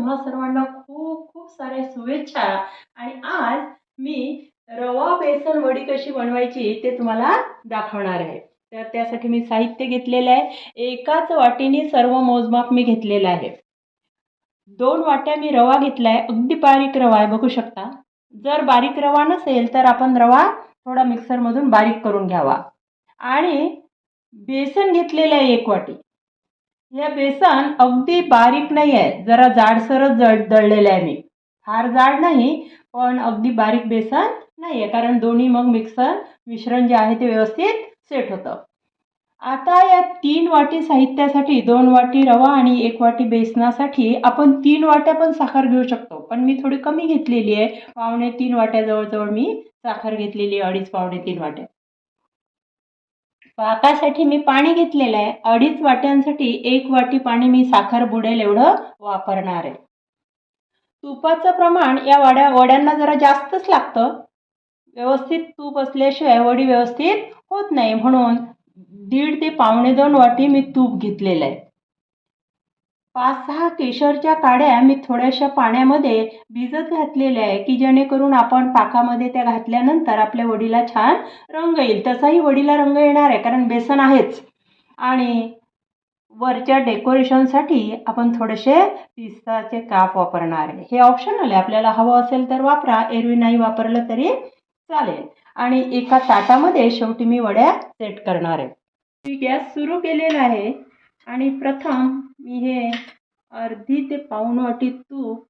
तुम्हा सर्वांना खूप खूप साऱ्या शुभेच्छा. आणि आज मी रवा बेसन वडी कशी बनवायची ते तुम्हाला दाखवणार आहे. तर त्यासाठी मी साहित्य घेतलेलं आहे. एकाच वाटीने सर्व मोजमाप मी घेतलेलं आहे. दोन वाट्या मी रवा घेतला आहे अगदी बारीक रवा आहे बघू शकता. जर बारीक रवा नसेल तर आपण रवा थोडा मिक्सरमधून बारीक करून घ्यावा. आणि बेसन घेतलेलं आहे एक वाटी. हे बेसन अगदी बारीक नाही आहे जरा जाडसरच जड दळलेलं आहे मी. फार जाड नाही पण अगदी बारीक बेसन नाही आहे कारण दोन्ही मग मिक्सर मिश्रण जे आहे ते व्यवस्थित सेट होतं. आता या तीन वाटी साहित्यासाठी दोन वाटी रवा आणि एक वाटी बेसनासाठी आपण तीन वाट्या पण साखर घेऊ शकतो. पण मी थोडी कमी घेतलेली आहे. पावणे तीन वाट्या जवळजवळ मी साखर घेतलेली आहे. अडीच पावणे तीन वाट्या. पाकासाठी मी पाणी घेतलेलं आहे. अडीच वाट्यांसाठी एक वाटी पाणी मी साखर बुडेल एवढं वापरणार आहे. तुपाचं प्रमाण या वड्या वड्यांना जरा जास्तच लागतं. व्यवस्थित तूप असल्याशिवाय वडी व्यवस्थित होत नाही. म्हणून दीड ते पावणे दोन वाटी मी तूप घेतलेलं आहे. पाच सहा केशरच्या काड्या मी थोड्याशा पाण्यामध्ये भिजत घातलेल्या आहे की जेणेकरून आपण पाकामध्ये त्या घातल्यानंतर आपल्या वडीला छान रंग येईल. तसाही वडीला रंग येणार आहे कारण बेसन आहेच. आणि वरच्या डेकोरेशनसाठी आपण थोडेसे पिस्ताचे काप वापरणार आहे. हे ऑप्शनल आहे. आपल्याला हवं असेल तर वापरा. एरवी नाही वापरलं तरी चालेल. आणि एका ताटामध्ये शेवटी मी वड्या सेट करणार आहे. मी गॅस सुरू केलेला आहे. आणि प्रथम मी हे अर्धी ते पाऊण वाटी तूप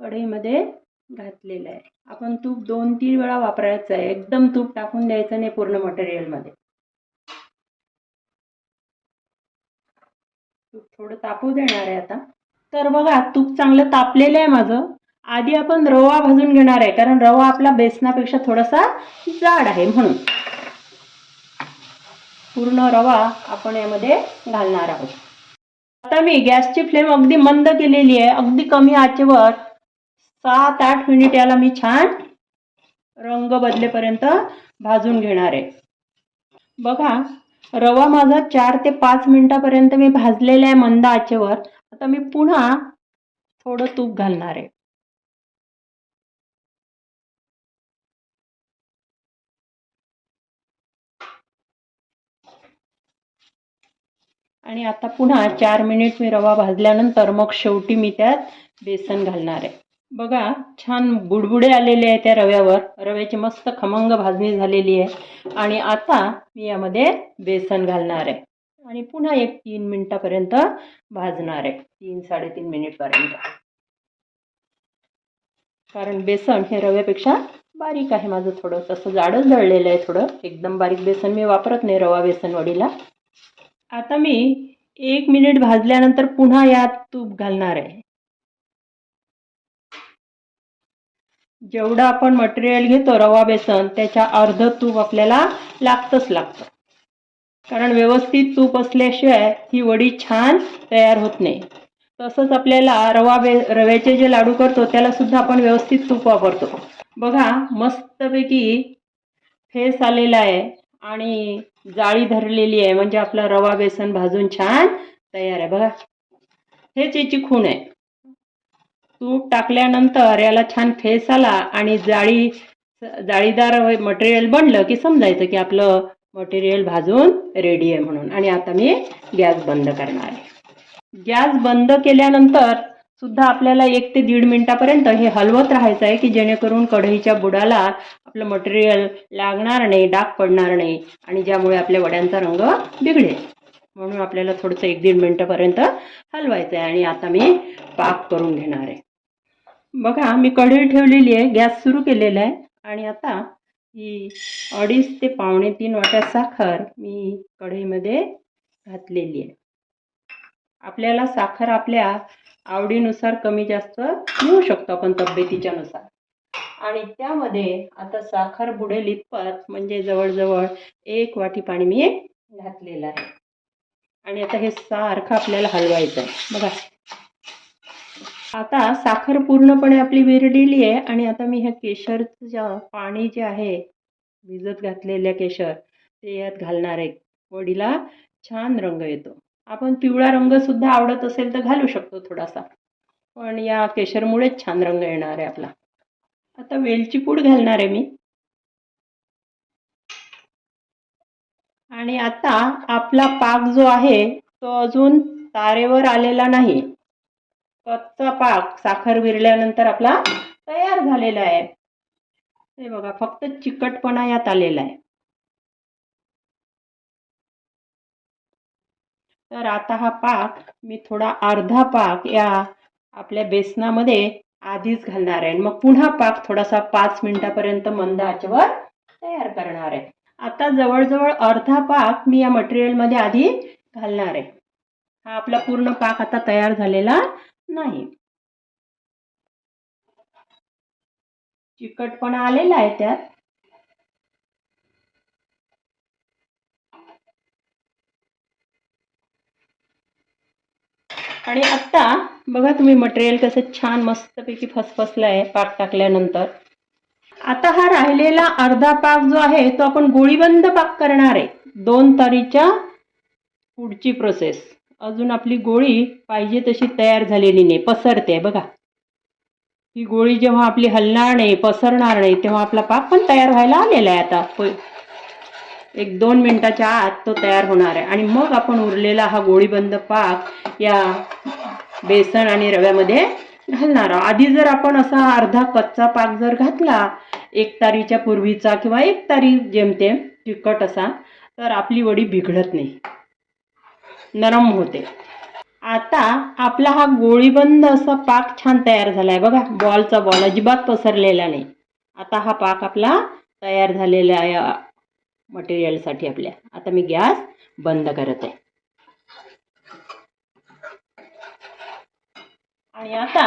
कढईमध्ये घातलेलं आहे. आपण तूप दोन तीन वेळा वापरायचं आहे. एकदम तूप टाकून द्यायचं नाही पूर्ण मटेरियलमध्ये. तूप थोडं तापू देणार आहे आता. तर बघा तूप चांगलं तापलेलं आहे माझं. आधी आपण रवा भाजून घेणार आहे कारण रवा आपला बेसनापेक्षा थोडासा जाड आहे म्हणून. पूर्ण रवा आपण यामध्ये घालणार आहोत. आता मी गॅसची फ्लेम अगदी मंद केलेली आहे. अगदी कमी आचेवर सात आठ मिनिट याला मी छान रंग बदलेपर्यंत भाजून घेणार आहे. बघा रवा माझा चार ते पाच मिनिटापर्यंत मी भाजलेला आहे मंद आचेवर. आता मी पुन्हा थोडं तूप घालणार आहे. आणि आता पुन्हा चार मिनिट मी रवा भाजल्यानंतर मग शेवटी मी त्यात बेसन घालणार आहे. बघा छान बुडबुडे आलेले आहे त्या रव्यावर. रव्याची मस्त खमंग भाजणी झालेली आहे. आणि आता मी यामध्ये बेसन घालणार आहे. आणि पुन्हा एक तीन मिनिटापर्यंत भाजणार आहे. तीन साडेतीन मिनिटपर्यंत. कारण बेसन हे रव्यापेक्षा बारीक आहे माझं थोडं. तसं जाडच दळलेलं आहे थोडं. एकदम बारीक बेसन मी वापरत नाही रवा बेसन वडीला. आता मी एक मिनिट भाजल्यानंतर पुन्हा यात तूप घालणार आहे. जेवढं आपण मटेरियल घेतो रवा बेसन त्याच्या अर्ध तूप आपल्याला लागतंच लागतं. कारण व्यवस्थित तूप असल्याशिवाय ही वडी छान तयार होत नाही. तसंच आपल्याला रवा बे रव्याचे जे लाडू करतो त्याला सुद्धा आपण व्यवस्थित तूप वापरतो. बघा मस्तपैकी फेस आलेला आहे. आणि जाळी धरलेली आहे म्हणजे आपला रवा बेसन भाजून छान तयार आहे. बघा. हेच याची खूण आहे. तूप टाकल्यानंतर याला छान फेस आला आणि जाळी जाळीदार मटेरियल बनलं की समजायचं की आपलं मटेरियल भाजून रेडी आहे म्हणून. आणि आता मी गॅस बंद करणार आहे. गॅस बंद केल्यानंतर सुद्धा आपल्याला एक ते दीड मिनिटापर्यंत हे हलवत राहायचं आहे की जेणेकरून कढईच्या बुडाला आपलं मटेरियल लागणार नाही डाग पडणार नाही आणि ज्यामुळे आपल्या वड्यांचा रंग बिघडेल. म्हणून आपल्याला थोडंसं एक दीड मिनटापर्यंत हलवायचं आहे आणि आता मी पाक करून घेणार आहे. बघा मी कढई ठेवलेली आहे गॅस सुरू केलेला आहे आणि आता ही अडीच ते पावणे तीन वाट्या साखर मी कढईमध्ये घातलेली आहे. आपल्याला साखर आपल्या आवडीनुसार कमी जास्त घेऊ शकतो आपण तब्येतीच्या नुसार आणि त्यामध्ये आता साखर बुडेल इतपत म्हणजे जवळजवळ एक वाटी पाणी मी घातलेलं आहे. आणि आता हे सारखं आपल्याला हलवायचं आहे. बघा. आता साखर पूर्णपणे आपली विरडलेली आहे आणि आता मी ह्या केशरचं पाणी जे आहे भिजत घातलेल्या केशर ते यात घालणार आहे. वडीला छान रंग येतो. आपण पिवळा रंगसुद्धा आवडत असेल तर घालू शकतो थोडासा. पण या केशरमुळेच छान रंग येणार आहे आपला. आता वेलची पूड घालणार आहे मी. आणि आता आपला पाक जो आहे तो अजून तारेवर आलेला नाही. कच्चा पाक साखर विरल्यानंतर आपला तयार झालेला आहे. हे बघा फक्त चिकटपणा यात आलेला आहे. तर आता हा पाक मी थोडा अर्धा पाक या आपल्या बेसनामध्ये आधीच घालणार आहे. मग पुन्हा पाक थोडासा पाच मिनिटापर्यंत मंद आचेवर तयार करणार आहे. आता जवळजवळ अर्धा पाक मी या मटेरियलमध्ये आधी घालणार आहे. हा आपला पूर्ण पाक आता तयार झालेला नाही. चिकटपणा आलेला आहे त्यात. आणि आत्ता बघा तुम्ही मटेरियल कसं छान मस्तपैकी फसफसलं आहे पाक टाकल्यानंतर. आता हा राहिलेला अर्धा पाक जो आहे तो आपण गोळीबंद पाक करणार आहे. दोन तारीच्या पुढची प्रोसेस अजून आपली गोळी पाहिजे तशी तयार झालेली नाही पसरते बघा. ही गोळी जेव्हा आपली हलणार नाही पसरणार नाही तेव्हा आपला पाक पण तयार व्हायला आलेला आहे आता. होय. एक दोन मिनिटाच्या आत तो तयार होणार आहे. आणि मग आपण उरलेला हा गोळीबंद पाक या बेसन आणि रव्यामध्ये घालणार. आधी जर आपण असा अर्धा कच्चा पाक जर घातला एक तारीच्या पूर्वीचा किंवा एक तारी जेमतेम तिखट असा तर आपली वडी बिघडत नाही. नरम होते. आता आपला हा गोळीबंद असा पाक छान तयार झाला आहे बघा बॉलचा बॉल अजिबात पसरलेला नाही. आता हा पाक आपला तयार झालेला आहे मटेरियलसाठी आपल्या. आता मी गॅस बंद करत आहे. आणि आता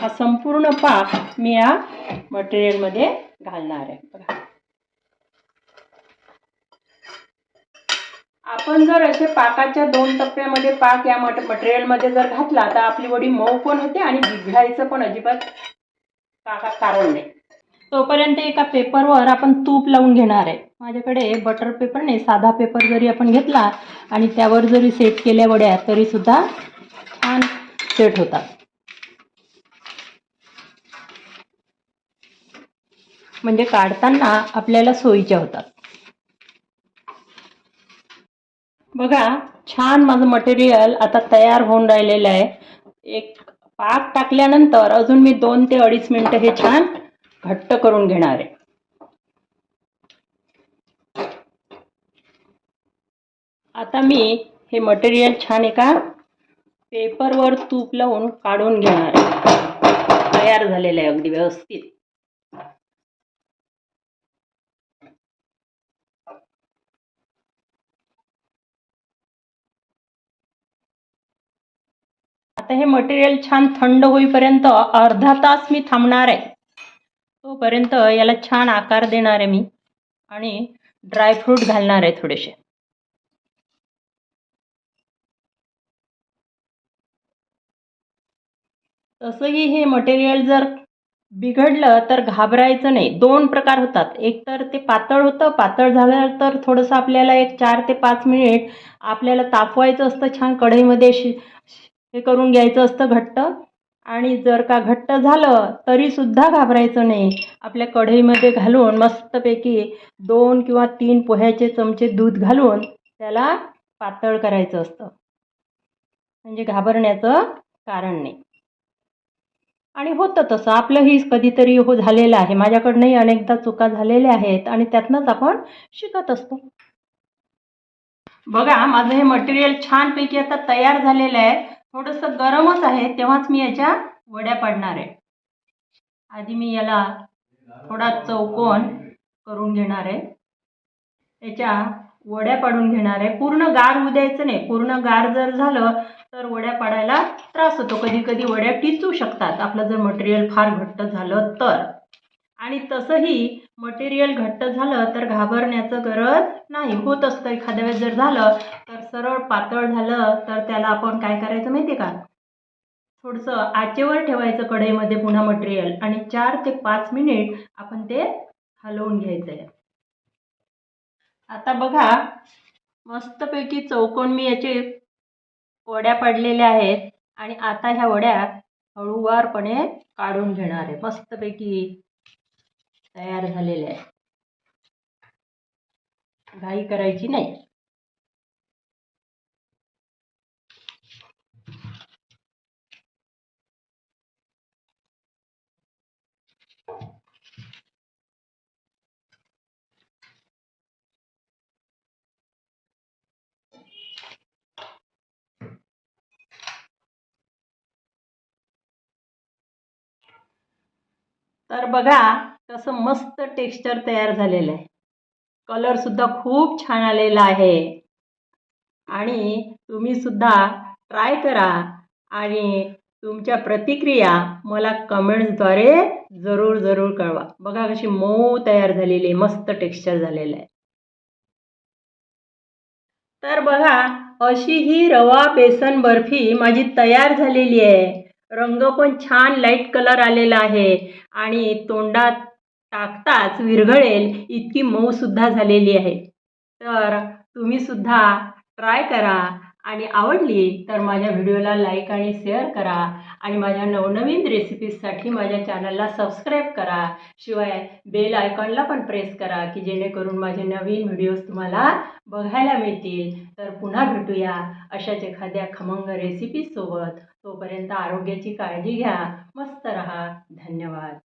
हा संपूर्ण पाक मी या मटेरियलमध्ये घालणार आहे. बघा. आपण जर असे पाकाच्या दोन टप्प्यामध्ये पाक या मट मटेरियलमध्ये जर घातला तर आपली वडी मऊ पण होते आणि बिघडायचं पण अजिबात पाकात कारण नाही. तोपर्यंत एका पेपरवर आपण तूप लावून घेणार आहे. माझ्याकडे बटर पेपर नाही साधा पेपर जरी आपण घेतला आणि त्यावर जरी सेट केल्या वड्या तरीसुद्धा सेट होतात. म्हणजे काढताना आपल्याला सोयीच्या होतात. बघा छान माझं मटेरियल आता तयार होऊन राहिलेलं आहे. एक पाक टाकल्यानंतर अजून मी दोन ते अडीच मिनटं हे छान घट्ट करून घेणार आहे. आता मी हे मटेरियल छान एका पेपरवर तूप लावून काढून घेणार आहे. तयार झालेलं आहे अगदी व्यवस्थित. आता हे मटेरियल छान थंड होईपर्यंत अर्धा तास मी थांबणार आहे. तोपर्यंत याला छान आकार देणार आहे मी. आणि ड्रायफ्रूट घालणार आहे थोडेसे. तसंही हे मटेरियल जर बिघडलं तर घाबरायचं नाही. दोन प्रकार होतात. एक तर ते पातळ होतं. पातळ झालं तर थोडंसं आपल्याला एक चार ते पाच मिनिट आपल्याला तापवायचं असतं. छान कढईमध्ये शि हे करून घ्यायचं असतं घट्ट. आणि जर का घट्ट झालं तरीसुद्धा घाबरायचं नाही. आपल्या कढईमध्ये घालून मस्तपैकी दोन किंवा तीन पोह्याचे चमचे दूध घालून त्याला पातळ करायचं असतं. म्हणजे घाबरण्याचं कारण नाही. आणि होतं तसं. आपलंही कधीतरी हो झालेलं आहे. माझ्याकडनंही अनेकदा चुका झालेल्या आहेत आणि त्यातनंच आपण शिकत असतो. बघा माझं हे मटेरियल छानपैकी आता तयार झालेलं आहे. थोडंसं गरमच आहे. तेव्हाच मी याच्या वड्या पाडणार आहे. आधी मी याला थोडा चौकोन करून घेणार आहे. त्याच्या वड्या पाडून घेणार आहे. पूर्ण गार होऊ द्यायचं नाही. पूर्ण गार जर झालं तर वड्या पाडायला त्रास होतो. कधी कधी वड्या टिचू शकतात. आपलं जर मटेरियल फार घट्ट झालं तर. आणि तसंही मटेरियल घट्ट झालं तर घाबरण्याचं गरज नाही. होत असतं. एखाद्या वेळेस जर झालं तर सरळ पातळ झालं तर त्याला आपण काय करायचं माहिती का? थोडंसं आचेवर ठेवायचं कढईमध्ये पुन्हा मटेरियल आणि चार ते पाच मिनिट आपण ते हलवून घ्यायचं आहे आता बघा मस्तपैकी चौकोन मी याचे वड्या पडलेल्या आहेत आणि आता ह्या वड्या हळूवारपणे काढून घेणार आहे. मस्तपैकी तयार झालेल्या आहे घाई करायची नाही. तर बघा कसं मस्त टेक्स्चर तयार झालेलं आहे. कलर सुद्धा खूप छान आलेला आहे. आणि तुम्ही सुद्धा ट्राय करा आणि तुमच्या प्रतिक्रिया मला कमेंट्सद्वारे जरूर जरूर कळवा. बघा कशी मऊ तयार झालेली आहे मस्त टेक्स्चर झालेलं आहे. तर बघा अशी ही रवा बेसन बर्फी माझी तयार झालेली आहे. रंग पण छान लाइट कलर आलेला आहे. आणि तोंडात टाकताच विरघळेल इतकी मऊसुद्धा झालेली आहे. तर तुम्हीसुद्धा ट्राय करा. आणि आवडली तर माझ्या व्हिडिओला लाईक आणि शेअर करा आणि माझ्या नवनवीन रेसिपीजसाठी माझ्या चॅनलला सबस्क्राईब करा. शिवाय बेल आयकॉनला पण प्रेस करा की जेणेकरून माझे नवीन व्हिडिओज तुम्हाला बघायला मिळतील. तर पुन्हा भेटूया अशाच एखाद्या खमंग रेसिपीजसोबत तोपर्यंत आरोग्याची काळजी घ्या. मस्त रहा. धन्यवाद.